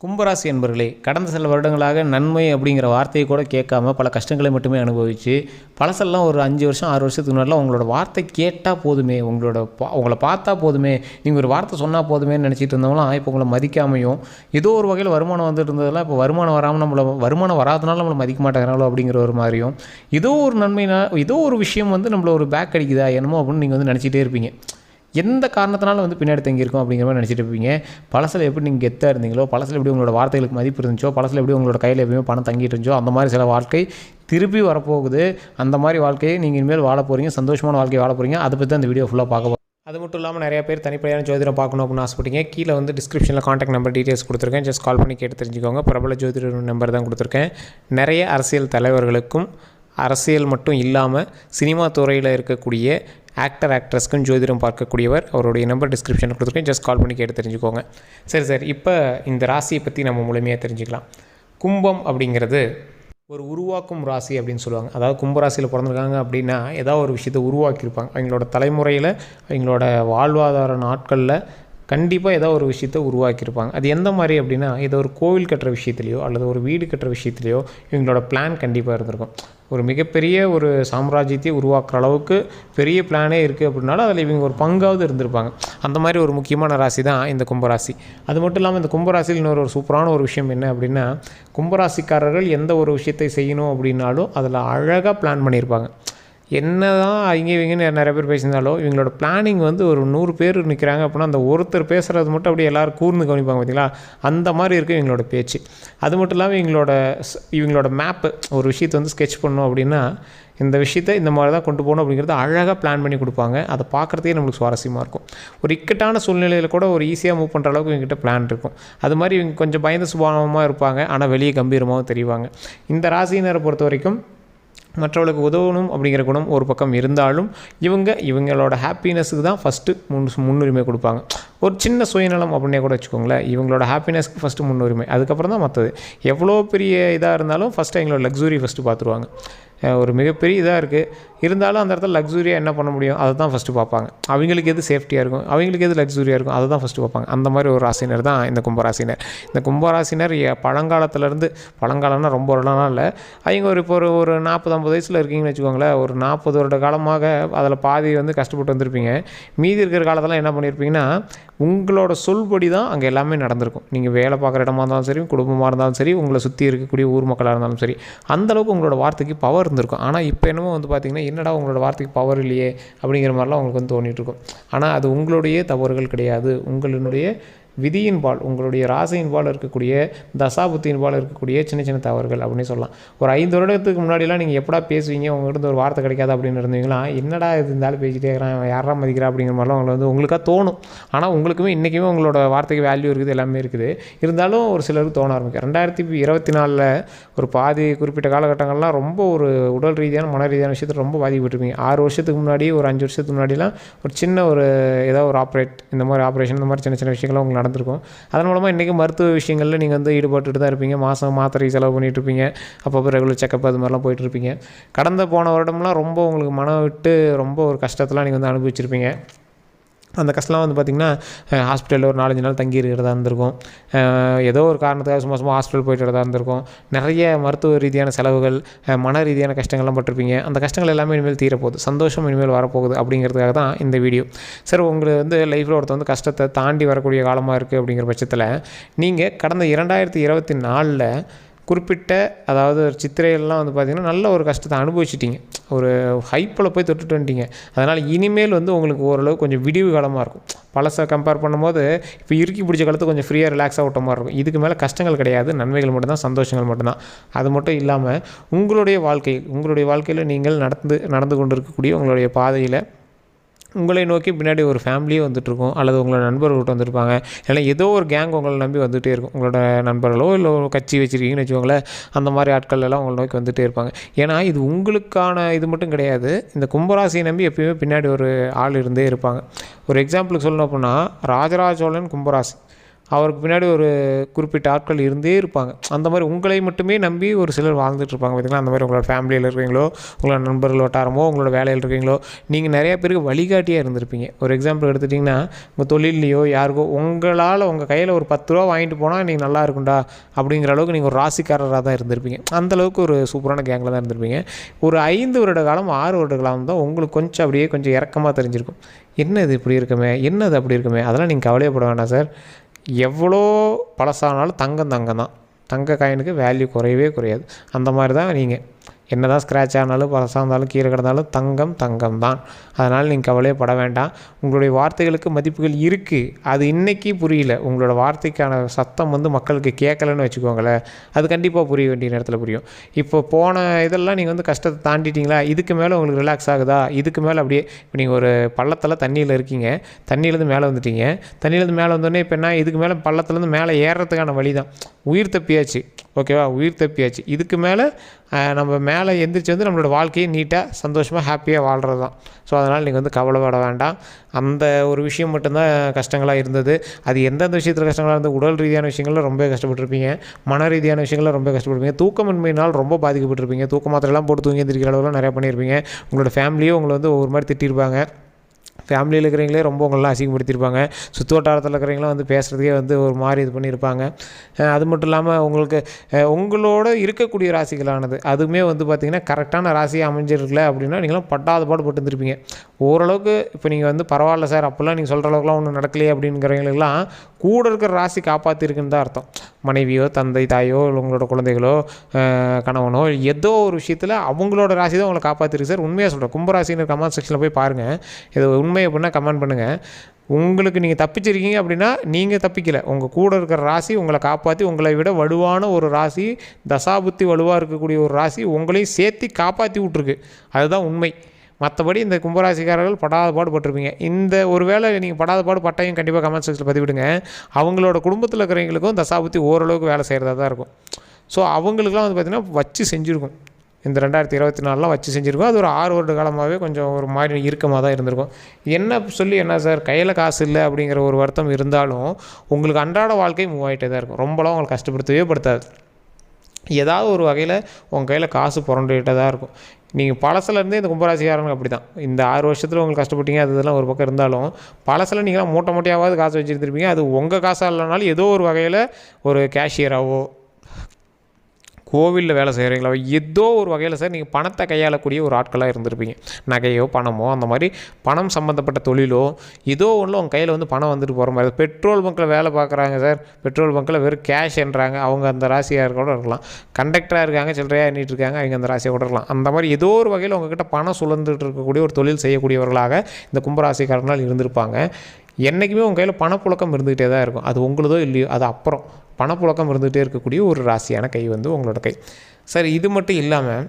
கும்பராசி என்பர்களே கடந்த சில வருடங்களாக நன்மை அப்படிங்கிற வார்த்தையை கூட கேட்காம பல கஷ்டங்களை மட்டுமே அனுபவிச்சு பழசெல்லாம் ஒரு அஞ்சு வருஷம் ஆறு வருஷத்துக்கு முன்னாடிலாம் உங்களோட வார்த்தை கேட்டால் போதுமே உங்களோட பா உங்களை பார்த்தா போதுமே நீங்கள் ஒரு வார்த்தை சொன்னால் போதுமேன்னு நினச்சிட்டு இருந்தவங்களாம் இப்போ உங்களை மதிக்காமையும் ஏதோ ஒரு வகையில் வருமானம் வந்துட்டு இருந்ததெல்லாம் இப்போ வருமானம் வராமல் நம்மளை வருமானம் வராதனால நம்மளை மதிக்க மாட்டேங்கிறாங்களோ அப்படிங்கிற ஒரு மாதிரியும் ஏதோ ஒரு நன்மைனா ஏதோ ஒரு விஷயம் வந்து நம்மள ஒரு பேக் அடிக்குதா என்னமோ அப்படின்னு நீங்கள் வந்து நினச்சிட்டே இருப்பீங்க. எந்த காரணத்தினால வந்து பின்னாடி தங்கியிருக்கும் அப்படிங்கிற மாதிரி நினச்சிட்டு இருப்பீங்க? பழசில் எப்படி நீங்கள் கெத்தாக இருந்தீங்களோ பழசில் எப்படி உங்களோட வார்த்தைகளுக்கு மதிப்பு இருந்துச்சோ பழசில் எப்படி உங்களோட கையில் எப்பயுமே பணம் தங்கிட்டு இருந்துச்சோ அந்த மாதிரி சில வாழ்க்கை திருப்பி வரப்போகுது. அந்த மாதிரி வாழ்க்கையை நீங்கள் இனிமேல் வாழ போகிறீங்க சந்தோஷமான வாழ்க்கையை வாழ போகிறீங்க அதை பற்றி அந்த வீடியோ ஃபுல்லாக பார்க்க அது மட்டும் இல்லாமல் நிறைய பேர் தனிப்படையான ஜோதிடம் பார்க்கணும் அப்படின்னு ஆசைப்பட்டீங்க. கீழே வந்து டிஸ்கிரிப்ஷனில் காண்டாக்ட் நம்பர் டீட்டெயில்ஸ் கொடுத்துருக்கேன். ஜஸ்ட் கால் பண்ணி கேட்டு தெரிஞ்சுக்கோங்க. பிரபல ஜோதிடர் நம்பர் தான் கொடுத்துருக்கேன். நிறைய அரசியல் தலைவர்களுக்கும் அரசியல் மட்டும் இல்லாமல் சினிமா துறையில் இருக்கக்கூடிய ஆக்டர் ஆக்ட்ரஸ்க்கும் ஜோதிடம் பார்க்கக்கூடியவர் அவருடைய நம்பர் டிஸ்கிரிப்ஷனில் கொடுத்துருக்கேன். ஜஸ்ட் கால் பண்ணி கேட்டு தெரிஞ்சுக்கோங்க. சரி சார். இப்போ இந்த ராசியை பற்றி நம்ம முழுமையாக தெரிஞ்சுக்கலாம். கும்பம் அப்படிங்கிறது ஒரு உருவாக்கும் ராசி அப்படின்னு சொல்லுவாங்க. அதாவது கும்பராசியில் பிறந்திருக்காங்க அப்படின்னா ஏதாவது ஒரு விஷயத்தை உருவாக்கியிருப்பாங்க. அவங்களோட தலைமுறையில் அவங்களோட வாழ்வாதார நாட்களில் கண்டிப்பாக ஏதோ ஒரு விஷயத்தை உருவாக்கியிருப்பாங்க. அது எந்த மாதிரி அப்படின்னா ஏதோ ஒரு கோவில் கட்டுற விஷயத்துலையோ அல்லது ஒரு வீடு கட்டுற விஷயத்துலையோ இவங்களோட பிளான் கண்டிப்பாக இருந்திருக்கும். ஒரு மிகப்பெரிய ஒரு சாம்ராஜ்யத்தை உருவாக்குற அளவுக்கு பெரிய பிளானே இருக்குது அப்படின்னாலும் அதில் இவங்க ஒரு பங்காவது இருந்திருப்பாங்க. அந்த மாதிரி ஒரு முக்கியமான ராசி தான் இந்த கும்பராசி. அது மட்டும் இல்லாமல் இந்த கும்பராசியில் இன்னொரு ஒரு சூப்பரான ஒரு விஷயம் என்ன அப்படின்னா கும்பராசிக்காரர்கள் எந்த ஒரு விஷயத்தை செய்யணும் அப்படின்னாலும் அதில் அழகாக பிளான் பண்ணியிருப்பாங்க என்ன தான் அவங்க இவங்கன்னு நிறைய பேர் பேசியிருந்தாலும் இவங்களோட பிளானிங் வந்து ஒரு நூறு பேர் நிற்கிறாங்க அப்படின்னா அந்த ஒருத்தர் பேசுகிறது மட்டும் அப்படியே எல்லோரும் கூர்ந்து கவனிப்பாங்க பார்த்தீங்களா அந்த மாதிரி இருக்குது இவங்களோட பேச்சு. அது மட்டும் இல்லாமல் இவங்களோட இவங்களோட மேப்பு ஒரு விஷயத்தை வந்து ஸ்கெட்ச் பண்ணோம் அப்படின்னா இந்த விஷயத்தை இந்த மாதிரி தான் கொண்டு போகணும் அப்படிங்கிறத அழகாக பிளான் பண்ணி கொடுப்பாங்க. அதை பார்க்குறதுக்கே நம்மளுக்கு சுவாரஸ்யமாக இருக்கும். ஒரு இக்கட்டான சூழ்நிலையில் கூட ஒரு ஈஸியாக மூவ் பண்ணுற அளவுக்கு இவங்ககிட்ட பிளான் இருக்கும். அது மாதிரி இவங்க கொஞ்சம் பயந்த சுபாவமாக இருப்பாங்க ஆனால் வெளியே கம்பீரமாகவும் தெரிவாங்க. இந்த ராசியினரை பொறுத்த வரைக்கும் மற்றவர்களுக்கு உதவணும் அப்படிங்கிற குணம் ஒரு பக்கம் இருந்தாலும் இவங்க இவங்களோட ஹாப்பினஸுக்கு தான் ஃபஸ்ட்டு முன் முன்னுரிமை கொடுப்பாங்க. ஒரு சின்ன சுயநலம் அப்படின்னே கூட வச்சுக்கோங்களேன். இவங்களோட ஹாப்பினஸ்க்கு ஃபஸ்ட்டு முன்னுரிமை. அதுக்கப்புறம் தான் மற்றது. எவ்வளோ பெரிய இதாக இருந்தாலும் ஃபஸ்ட்டு எங்களோட லக்ஸுரி ஃபஸ்ட்டு பார்த்துருவாங்க ஒரு மிகப்பெரிய இதாக இருக்குது இருந்தாலும் அந்த இடத்துல லக்ஸுரியாக என்ன பண்ண முடியும்? அதை தான் ஃபஸ்ட்டு பார்ப்பாங்க. அவங்களுக்கு எது சேஃப்டியாக இருக்கும்? அவங்களுக்கு எது லக்ஸுரியாக இருக்கும்? அதை தான் ஃபஸ்ட்டு பார்ப்பாங்க. அந்த மாதிரி ஒரு ராசினர் தான் இந்த கும்பராசினர். இந்த கும்பராசினர் பழங்காலத்துலேருந்து பழங்காலம்னா ரொம்ப வருடம்லாம் இல்லை. அவங்க ஒரு இப்போ ஒரு ஒரு நாற்பது ஐம்பது வயசில் இருக்கீங்கன்னு வச்சுக்கோங்களேன். ஒரு நாற்பது வருட காலமாக அதில் பாதி வந்து கஷ்டப்பட்டு வந்திருப்பீங்க. மீதி இருக்கிற காலத்தில் என்ன பண்ணியிருப்பீங்கன்னா உங்களோட சொல்படி தான் அங்கே எல்லாமே நடந்திருக்கும். நீங்கள் வேலை பார்க்குற இடமா இருந்தாலும் சரி குடும்பமாக இருந்தாலும் சரி உங்களை சுற்றி இருக்கக்கூடிய ஊர் மக்களாக இருந்தாலும் சரி அந்த அளவுக்கு உங்களோட வார்த்தைக்கு பவர் இருந்திருக்கும். ஆனால் இப்போ என்னமோ வந்து பார்த்தீங்கன்னா என்னடா உங்களோட வார்த்தைக்கு பவர் இல்லையே அப்படிங்கிற மாதிரிலாம் உங்களுக்கு வந்து தோணிட்டு இருக்கும். ஆனால் அது உங்களுடைய தவறுகள் கிடையாது. உங்களினுடைய விதியின் பால் உங்களுடைய ராசியின் பால் இருக்கக்கூடிய தசாபுத்தியின் பால் இருக்கக்கூடிய சின்ன சின்ன தவறுகள் அப்படின்னு சொல்லலாம். ஒரு ஐந்து வருடத்துக்கு முன்னாடிலாம் நீங்கள் எப்படா பேசுவீங்க? உங்கள்கிட்ட ஒரு வார்த்தை கிடைக்காது அப்படின்னு இருந்தீங்களா என்னடா இது இருந்தாலும் பேசிட்டே இருக்கிறான்? யாரா மதிக்கிறா? அப்படிங்கிற மாதிரிலாம் உங்களை வந்து உங்களுக்காக தோணும். ஆனால் உங்களுக்குமே இன்றைக்குமே உங்களோட வார்த்தைக்கு வேல்யூ இருக்குது எல்லாமே இருக்குது. இருந்தாலும் ஒரு சிலருக்கு தோண ஆரம்பிக்கும். ரெண்டாயிரத்தி இருபத்தி நாலில் ஒரு பாதி குறிப்பிட்ட காலகட்டங்கள்லாம் ரொம்ப ஒரு உடல் ரீதியான மன ரீதியான விஷயத்தில் ரொம்ப பாதிக்கப்பட்டிருப்பீங்க. ஆறு வருஷத்துக்கு முன்னாடி ஒரு அஞ்சு வருஷத்துக்கு முன்னாடிலாம் ஒரு சின்ன ஒரு ஏதோ ஒரு ஆப்ரேட் இந்த மாதிரி ஆப்ரேஷன் இந்த மாதிரி சின்ன சின்ன விஷயங்கள்லாம் உங்களுக்கு நடந்திருக்கும். அதன் மூலமாக இன்றைக்கி மருத்துவ விஷயங்களில் நீங்கள் வந்து ஈடுபட்டுட்டு தான் இருப்பீங்க. மாதம் மாத்திரை செலவு பண்ணிட்டு இருப்பீங்க. அப்பப்போ ரெகுலர் செக்கப் அது மாதிரிலாம் போயிட்டுருப்பீங்க கடந்த போன வருடம்லாம் ரொம்ப உங்களுக்கு மனம் விட்டு ரொம்ப ஒரு கஷ்டத்தெலாம் நீங்கள் வந்து அனுபவிச்சிருப்பீங்க. அந்த கஷ்டம்லாம் வந்து பார்த்திங்கன்னா ஹாஸ்பிட்டலில் ஒரு நாலஞ்சு நாள் தங்கி இருக்கிறதா இருந்திருக்கும் ஏதோ ஒரு காரணத்துக்காக சும்மா சும்மா ஹாஸ்பிட்டல் போயிட்டு வரதா இருந்திருக்கும். நிறைய மருத்துவ ரீதியான செலவுகள் மன ரீதியான கஷ்டங்கள்லாம் பட்டிருப்பீங்க. அந்த கஷ்டங்கள் எல்லாமே இனிமேல் தீரப்போகுது. சந்தோஷம் இனிமேல் வரப்போகுது அப்படிங்கிறதுக்காக தான் இந்த வீடியோ சார் உங்களுக்கு வந்து லைஃப்பில் ஒருத்தர் வந்து கஷ்டத்தை தாண்டி வரக்கூடிய காலமாக இருக்குது அப்படிங்கிற பட்சத்தில் நீங்கள் கடந்த இரண்டாயிரத்தி இருபத்தி நாலில் குறிப்பிட்ட அதாவது ஒரு சித்திரையெல்லாம் வந்து பார்த்திங்கன்னா நல்ல ஒரு கஷ்டத்தை அனுபவிச்சிட்டிங்க. ஒரு ஹைப்பில் போய் தொட்டுட்டு வந்துட்டீங்க. அதனால் இனிமேல் வந்து உங்களுக்கு ஓரளவு கொஞ்சம் விடிவு காலமாக இருக்கும். பழசை கம்பேர் பண்ணும்போது இப்போ இறுக்கி பிடிச்ச காலத்து கொஞ்சம் ஃப்ரீயாக ரிலாக்ஸாக விட்ட மாதிரி இருக்கும். இதுக்கு மேலே கஷ்டங்கள் கிடையாது. நன்மைகள் மட்டும்தான் சந்தோஷங்கள் மட்டும்தான். அது மட்டும் இல்லாமல் உங்களுடைய வாழ்க்கை உங்களுடைய வாழ்க்கையில் நீங்கள் நடந்து நடந்து கொண்டு இருக்கக்கூடிய உங்களுடைய பாதையில் உங்களை நோக்கி பின்னாடி ஒரு ஃபேமிலியே வந்துட்டுருக்கும் அல்லது உங்களோட நண்பர்கள் விட்டு வந்திருப்பாங்க. இல்லை ஏதோ ஒரு கேங் உங்களை நம்பி வந்துகிட்டே இருக்கும். உங்களோட நண்பர்களோ இல்லை ஒரு கட்சி வச்சுருக்கீங்கன்னு வச்சுக்கோங்களேன் அந்த மாதிரி ஆட்கள் எல்லாம் உங்களை நோக்கி வந்துகிட்டே இருப்பாங்க. ஏன்னா இது உங்களுக்கான இது மட்டும் கிடையாது. இந்த கும்பராசியை நம்பி எப்பயுமே பின்னாடி ஒரு ஆள் இருந்தே இருப்பாங்க. ஒரு எக்ஸாம்பிளுக்கு சொல்லணும் அப்படின்னா ராஜராஜ சோழன் கும்பராசி. அவருக்கு பின்னாடி ஒரு குறிப்பிட்ட ஆட்கள் இருந்தே இருப்பாங்க. அந்த மாதிரி உங்களை மட்டுமே நம்பி ஒரு சிலர் வாழ்ந்துட்டு இருப்பாங்க பார்த்தீங்களா அந்த மாதிரி உங்களோட ஃபேமிலியில் இருக்கீங்களோ உங்களோட நண்பர்கள் வட்டாரமோ உங்களோட வேலையில் இருக்கீங்களோ நீங்கள் நிறையா பேருக்கு வழிகாட்டியாக இருந்திருப்பீங்க. ஒரு எக்ஸாம்பிள் எடுத்துட்டிங்கன்னா உங்கள் தொழில்லையோ யாருக்கோ உங்களால் உங்கள் கையில் ஒரு பத்து ரூபா வாங்கிட்டு போனால் நீங்கள் நல்லா இருக்கும்டா அப்படிங்கிற அளவுக்கு நீங்கள் ஒரு ராசிக்காரராக தான் இருந்திருப்பீங்க. அந்த அளவுக்கு ஒரு சூப்பரான கேங்கில் தான் இருந்திருப்பீங்க. ஒரு ஐந்து வருட காலம் ஆறு வருட காலம் தான் உங்களுக்கு கொஞ்சம் அப்படியே கொஞ்சம் இறக்கமாக தெரிஞ்சிருக்கும். என்ன இது இப்படி இருக்குமே? என்ன இது அப்படி இருக்குமே? அதெல்லாம் நீங்கள் கவலையப்பட வேண்டாம் சார். எவ்வளோ பழசானாலும் தங்கம் தங்கம் தான். தங்க காயினுக்கு வேல்யூ குறையவே குறையாது. அந்த மாதிரி தான் நீங்கள் என்ன தான் ஸ்க்ராட்ச் ஆனாலும் பழசாக இருந்தாலும் கீழே கிடந்தாலும் தங்கம் தங்கம் தான் அதனால் நீங்கள் கவலையே பட வேண்டாம். உங்களுடைய வார்த்தைகளுக்கு மதிப்புகள் இருக்குது அது இன்றைக்கி புரியல. உங்களோட வார்த்தைக்கான சத்தம் வந்து மக்களுக்கு கேட்கலன்னு வச்சுக்கோங்களேன். அது கண்டிப்பாக புரிய வேண்டிய நேரத்தில் புரியும். இப்போ போன இதெல்லாம் நீங்கள் வந்து கஷ்டத்தை தாண்டிட்டீங்களா? இதுக்கு மேலே உங்களுக்கு ரிலாக்ஸ் ஆகுதா? இதுக்கு மேலே அப்படியே இப்போ நீங்கள் ஒரு பள்ளத்தில் தண்ணியில் இருக்கீங்க. தண்ணியிலேருந்து மேலே வந்துட்டீங்க. தண்ணியிலேருந்து மேலே வந்தோடனே இப்போ என்ன? இதுக்கு மேலே பள்ளத்துலேருந்து மேலே ஏறுறதுக்கான வழி தான் உயிர் தப்பியாச்சு. ஓகேவா? உயிர் தப்பியாச்சு. இதுக்கு மேலே நம்ம மேலே எந்திரிச்சு வந்து நம்மளோட வாழ்க்கையை நீட்டாக சந்தோஷமாக ஹாப்பியாக வாழ்கிறது தான். ஸோ அதனால் நீங்கள் வந்து கவலைப்பட வேண்டாம். அந்த ஒரு விஷயம் மட்டும்தான் கஷ்டங்களாக இருந்தது. அது எந்தெந்த விஷயத்தில் கஷ்டங்களாக இருந்தது உடல் ரீதியான விஷயங்களில் ரொம்ப கஷ்டப்பட்டுருப்பீங்க. மன ரீதியான விஷயங்களில் ரொம்ப கஷ்டப்பட்டிருப்பீங்க. தூக்கமின்மையினால் ரொம்ப பாதிக்கப்பட்டிருப்பீங்க. தூக்க மாத்திரைலாம் போட்டு தூங்கி எந்திரிக்கிற அளவுலாம் நிறையா பண்ணியிருப்பீங்க. உங்களோட ஃபேமிலியும் உங்களை வந்து ஒவ்வொரு மாதிரி திட்டிருப்பாங்க ஃபேமிலியில் இருக்கிறவங்களே ரொம்ப உங்களெலாம் அசிங்கப்படுத்தியிருப்பாங்க. சுற்று வட்டாரத்தில் இருக்கிறவங்களாம் வந்து பேசுகிறதுக்கே வந்து ஒரு மாதிரி இது பண்ணியிருப்பாங்க. அது மட்டும் இல்லாமல் உங்களுக்கு உங்களோட இருக்கக்கூடிய ராசிகளானது அதுவுமே வந்து பார்த்திங்கன்னா கரெக்டான ராசியாக அமைஞ்சிருக்கல அப்படின்னா நீங்களாம் பட்டாத பாடு பட்டு இருந்திருப்பீங்க ஓரளவுக்கு இப்போ நீங்கள் வந்து பரவாயில்ல சார் அப்போல்லாம் நீங்கள் சொல்கிற அளவுக்குலாம் ஒன்றும் நடக்கலையே அப்படிங்கிறவங்களுக்குலாம் கூட இருக்கிற ராசி காப்பாற்றிருக்குன்னு தான் அர்த்தம். மனைவியோ தந்தை தாயோ இல்லை உங்களோட குழந்தைகளோ கணவனோ ஏதோ ஒரு விஷயத்தில் அவங்களோட ராசி தான் உங்களை காப்பாற்றிருக்கு சார். உண்மையாக சொல்கிறேன் கும்பராசின்னு கமெண்ட் செக்ஷனில் போய் பாருங்கள் இது உண்மை அப்படின்னா கமெண்ட் பண்ணுங்கள் உங்களுக்கு நீங்கள் தப்பிச்சிருக்கீங்க அப்படின்னா நீங்கள் தப்பிக்கலை. உங்கள் கூட இருக்கிற ராசி உங்களை காப்பாற்றி உங்களை விட வலுவான ஒரு ராசி தசாபுத்தி வலுவாக இருக்கக்கூடிய ஒரு ராசி உங்களையும் சேர்த்து காப்பாற்றி விட்ருக்கு அதுதான் உண்மை. மற்றபடி இந்த கும்பராசிக்காரர்கள் படாத பாடு பட்டிருப்பீங்க. இந்த ஒரு வேளை நீங்கள் படாத பாடு பட்டையும் கண்டிப்பாக கமெண்ட் செக்ஷனில் பதிவிடுங்க. அவங்களோட குடும்பத்தில் இருக்கிறவங்களுக்கும் தசாபுத்தி ஓரளவுக்கு வேலை செய்கிறதா தான் இருக்கும். ஸோ அவங்களுக்குலாம் வந்து பார்த்திங்கன்னா வச்சு செஞ்சுருக்கும். இந்த ரெண்டாயிரத்தி இருபத்தி நாலுலாம் வச்சு செஞ்சுருக்கோம். அது ஒரு ஆறு வருட காலமாகவே கொஞ்சம் ஒரு மாதிரி இறுக்கமாக தான் இருந்திருக்கும். என்ன சொல்லி என்ன சார் கையில் காசு இல்லை அப்படிங்கிற ஒரு வருத்தம் இருந்தாலும் உங்களுக்கு அன்றாட வாழ்க்கை மூவ் ஆகிட்டே தான் இருக்கும். ரொம்பலாம் உங்களுக்கு கஷ்டப்படுத்தவே படுத்தாது. ஏதாவது ஒரு வகையில் உங்கள் கையில் காசு புரண்டுகிட்டே தான் இருக்கும். நீங்கள் பழசுலேருந்தே இந்த கும்பராசிக்காரங்க அப்படி தான் இந்த ஆறு வருஷத்தில் உங்களுக்கு கஷ்டப்பட்டீங்க அது இதெல்லாம் ஒரு பக்கம் இருந்தாலும் பழசில் நீங்களாம் மூட்டை மூட்டையாவது காசு வச்சுருந்துருப்பீங்க. அது உங்கள் காசாக இல்லைனாலும் ஏதோ ஒரு வகையில் ஒரு கேஷியராகவோ கோவிலில் வேலை செய்கிறீங்களா ஏதோ ஒரு வகையில் சார் நீங்கள் பணத்தை கையாளக்கூடிய ஒரு ஆட்களாக இருந்திருப்பீங்க. நகையோ பணமோ அந்த மாதிரி பணம் சம்மந்தப்பட்ட தொழிலோ ஏதோ ஒன்றில் உங்கள் கையில் வந்து பணம் வந்துட்டு போகிற மாதிரி. பெட்ரோல் பங்க்கில் வேலை பார்க்குறாங்க சார். பெட்ரோல் பங்க்கில் வெறும் கேஷ்ன்றாங்க அவங்க அந்த ராசியாக கூட இருக்கலாம். கண்டக்டராக இருக்காங்க சில்லறையாக எண்ணிட்டு இருக்காங்க அவங்க அந்த ராசியாக கூட இருக்கலாம். அந்த மாதிரி ஏதோ ஒரு வகையில் உங்ககிட்ட பணம் சுழந்துட்டு இருக்கக்கூடிய ஒரு தொழில் செய்யக்கூடியவர்களாக இந்த கும்பராசிக்காரனால் இருந்திருப்பாங்க. என்றைக்குமே உங்கள் கையில் பணப்புழக்கம் இருந்துக்கிட்டே தான் இருக்கும். அது உங்களுதோ இல்லையோ அது அப்புறம். பணப்புழக்கம் இருந்துகிட்டே இருக்கக்கூடிய ஒரு ராசியான கை வந்து உங்களோட கை. சரி இது மட்டும் இல்லாமல்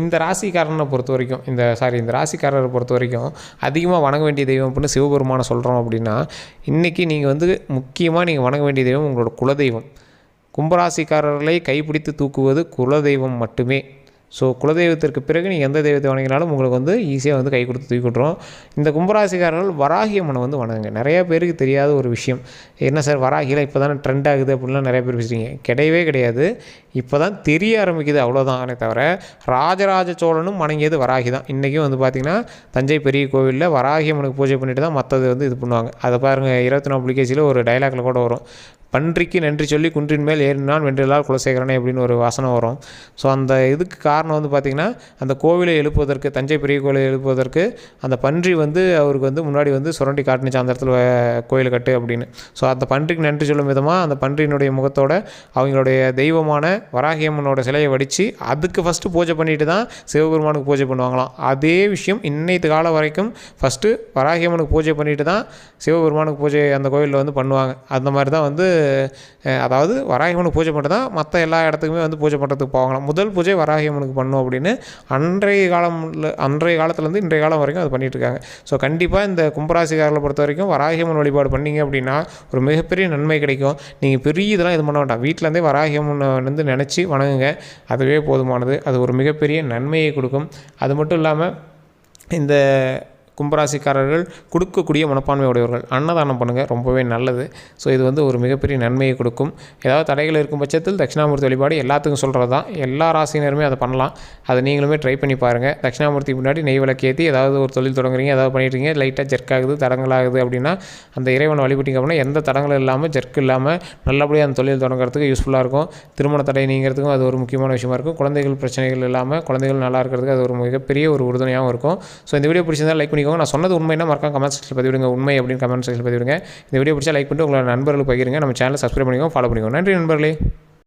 இந்த ராசிக்காரனை பொறுத்த வரைக்கும் இந்த சாரி இந்த ராசிக்காரரை பொறுத்த வரைக்கும் அதிகமாக வணங்க வேண்டிய தெய்வம் அப்படின்னு சிவபெருமானை சொல்கிறோம் அப்படின்னா இன்றைக்கி நீங்கள் வந்து முக்கியமாக நீங்கள் வணங்க வேண்டிய தெய்வம் உங்களோட குலதெய்வம். கும்பராசிக்காரர்களை கைப்பிடித்து தூக்குவது குலதெய்வம் மட்டுமே. ஸோ குலதெய்வத்திற்கு பிறகு நீங்கள் எந்த தெய்வத்தை வணங்கினாலும் உங்களுக்கு வந்து ஈஸியாக வந்து கை கொடுத்து தூக்கி விட்ருவோம் இந்த கும்பராசிக்காரர்கள் வராகி அம்மனை வந்து வணங்குங்க. நிறைய பேருக்கு தெரியாத ஒரு விஷயம். என்ன சார் வராகியில் இப்போ தானே ட்ரெண்ட் ஆகுது அப்படின்லாம் நிறைய பேர் பேசுகிறீங்க கிடையவே கிடையாது. இப்போ தான் தெரிய ஆரம்பிக்குது அவ்வளோதானே தவிர ராஜராஜ சோழனும் வணங்கியது வராகி தான் இன்றைக்கும் வந்து பார்த்திங்கன்னா தஞ்சை பெரிய கோவிலில் வராகி அம்மனுக்கு பூஜை பண்ணிட்டு தான் மற்றது வந்து இது பண்ணுவாங்க. அதை பாருங்கள் இருபத்தி நாலு புலிகேசியில் ஒரு டைலாக்ல கூட வரும். பன்றிக்கு நன்றி சொல்லி குன்றின் மேல் ஏறினான் வென்றிலால் குலசேகரனே அப்படின்னு ஒரு வசனம் வரும். ஸோ அந்த இதுக்கு காரணம் வந்து பார்த்திங்கன்னா அந்த கோவிலை எழுப்புவதற்கு தஞ்சை பெரிய கோவிலை எழுப்புவதற்கு அந்த பன்றி வந்து அவருக்கு வந்து முன்னாடி வந்து சுரண்டி காட்டுனுச்சு அந்த இடத்துல கோயில் கட்டு அப்படின்னு. ஸோ அந்த பன்றிக்கு நன்றி சொல்லும் விதமாக அந்த பன்றியினுடைய முகத்தோட அவங்களுடைய தெய்வமான வராகியம்மனோட சிலையை வடித்து அதுக்கு ஃபஸ்ட்டு பூஜை பண்ணிட்டு தான் சிவபெருமானுக்கு பூஜை பண்ணுவாங்களாம். அதே விஷயம் இன்னைத்து காலம் வரைக்கும் ஃபஸ்ட்டு வராகியம்மனுக்கு பூஜை பண்ணிட்டு தான் சிவபெருமானுக்கு பூஜை அந்த கோயிலில் வந்து பண்ணுவாங்க. அந்த மாதிரி தான் வந்து அதாவது வராகியம்மனுக்கு பூஜை பண்ணிட்டு தான் மற்ற எல்லா இடத்துக்குமே வந்து பூஜை பண்ணுறதுக்கு போவாங்களாம். முதல் பூஜை வராகியம்மனுக்கு பண்ணும் அப்படின்னு அன்றைய காலமில் அன்றைய காலத்துலேருந்து இன்றைய காலம் வரைக்கும் அது பண்ணிட்டு இருக்காங்க. ஸோ கண்டிப்பாக இந்த கும்பராசிக்காரர்களை பொறுத்த வரைக்கும் வராகியம்மன் வழிபாடு பண்ணீங்க அப்படின்னா ஒரு மிகப்பெரிய நன்மை கிடைக்கும். நீங்கள் பெரிய இதெல்லாம் இது பண்ண வேண்டாம். வீட்டிலேருந்தே வராகியம்மன் வந்து நினச்சி வணங்குங்க. அதுவே போதுமானது. அது ஒரு மிகப்பெரிய நன்மையை கொடுக்கும். அது மட்டும் இல்லாமல் இந்த கும்பராசிக்காரர்கள் கொடுக்கக்கூடிய மனப்பான்மை உடையவர்கள். அன்னதானம் பண்ணுங்கள் ரொம்பவே நல்லது. ஸோ இது வந்து ஒரு மிகப்பெரிய நன்மையை கொடுக்கும். ஏதாவது தடைகள் இருக்கும் பட்சத்தில் தட்சிணாமூர்த்தி வழிபாடு எல்லாத்துக்கும் சொல்கிறது தான் எல்லா ராசினருமே அதை பண்ணலாம். அதை நீங்களுமே ட்ரை பண்ணி பாருங்கள் தட்சிணாமூர்த்தி முன்னாடி நெய் விளக்கேற்றி ஏதாவது ஒரு தொழில் தொடங்குறீங்க ஏதாவது பண்ணிட்டுருக்கீங்க லைட்டாக ஜெர்க் ஆகுது தடங்களாகுது அப்படின்னா அந்த இறைவனை வழிபட்டிங்க அப்படின்னா எந்த தடங்களும் இல்லாமல் ஜெர்க் இல்லாமல் நல்லபடியாக அந்த தொழில் தொடங்குறதுக்கு யூஸ்ஃபுல்லாக இருக்கும். திருமண தடை நீங்கிறதுக்கும் அது ஒரு முக்கியமான விஷயமா இருக்கும். குழந்தைகள் பிரச்சனைகள் இல்லாமல் குழந்தைகள் நல்லா இருக்கிறதுக்கு அது ஒரு மிகப்பெரிய ஒரு உறுதுணையாகவும் இருக்கும். ஸோ இந்த வீடியோ பிடிச்சிருந்தா லைக் பண்ணிக்கோங்க. நான் சொன்னது உண்மைன்னா மறக்காம கமெண்ட் செக்ஷன் பதிவிடுங்க. உண்மை அப்படின்னு கமெண்ட் செக்ஷன் பதிவிடுங்க. இந்த வீடியோ பிடிச்சா லைக் பண்ணிட்டு உங்களோட நண்பர்களுக்கு பகிருங்க. நம்ம சேனலை சப்ஸ்கிரைப் பண்ணிக்கோங்க. ஃபாலோ பண்ணிக்கோங்க. நன்றி நண்பர்களே.